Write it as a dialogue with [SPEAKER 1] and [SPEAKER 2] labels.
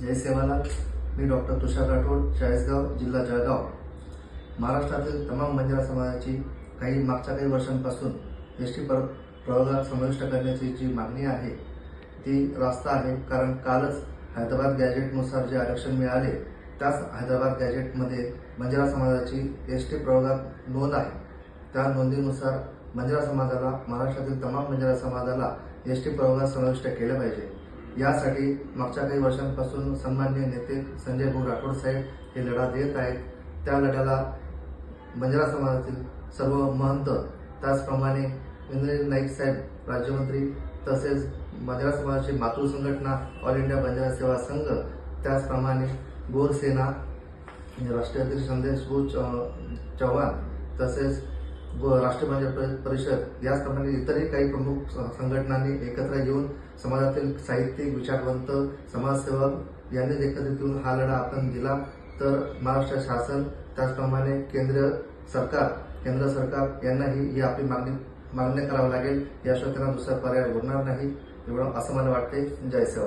[SPEAKER 1] जय सेवालाल मी डॉक्टर तुषार राठोड चाळीसगाव जिल्हा जळगाव. महाराष्ट्रातील तमाम बंजारा समाजाची काही मागच्या काही वर्षांपासून एस टी पर प्रवर्गात समाविष्ट करण्याची जी मागणी आहे ती रास्ता आहे. कारण कालच हैदराबाद गॅजेटनुसार जे आरक्षण मिळाले त्याच हैदराबाद गॅजेटमध्ये बंजारा समाजाची एस टी प्रवर्गात नोंद आहे. त्या नोंदीनुसार बंजारा समाजाला महाराष्ट्रातील तमाम बंजारा समाजाला एस टी प्रवर्गात समाविष्ट केलं पाहिजे. यासाठी मागच्या काही वर्षांपासून सन्मान्य नेते संजय भाऊ राठोड साहेब हे लढा देत आहेत. त्या लढ्याला बंजारा समाजातील सर्व महंत त्याचप्रमाणे इंद्रजीत नाईक साहेब राज्यमंत्री तसेच बंजारा समाजाची मातृ संघटना ऑल इंडिया बंजारा सेवा संघ त्याचप्रमाणे गोरसेना राष्ट्रीय अध्यक्ष संदेश भाऊ चौ- चव्हाण तसेच व राष्ट्रीय बंजारा परिषद याचप्रमाणे इतरही काही प्रमुख संघटनांनी एकत्र येऊन समाजातील साहित्यिक विचारवंत समाजसेवक यांनी एकत्रित येऊन हा लढा आपण दिला. तर महाराष्ट्र शासन त्याचप्रमाणे केंद्र सरकार केंद्र सरकार यांनाही ही आपली मागणी मान्य करावं लागेल. याशिवाय त्यांना दुसरा पर्याय उरणार नाही. एवढं असं मला वाटते जय सेवा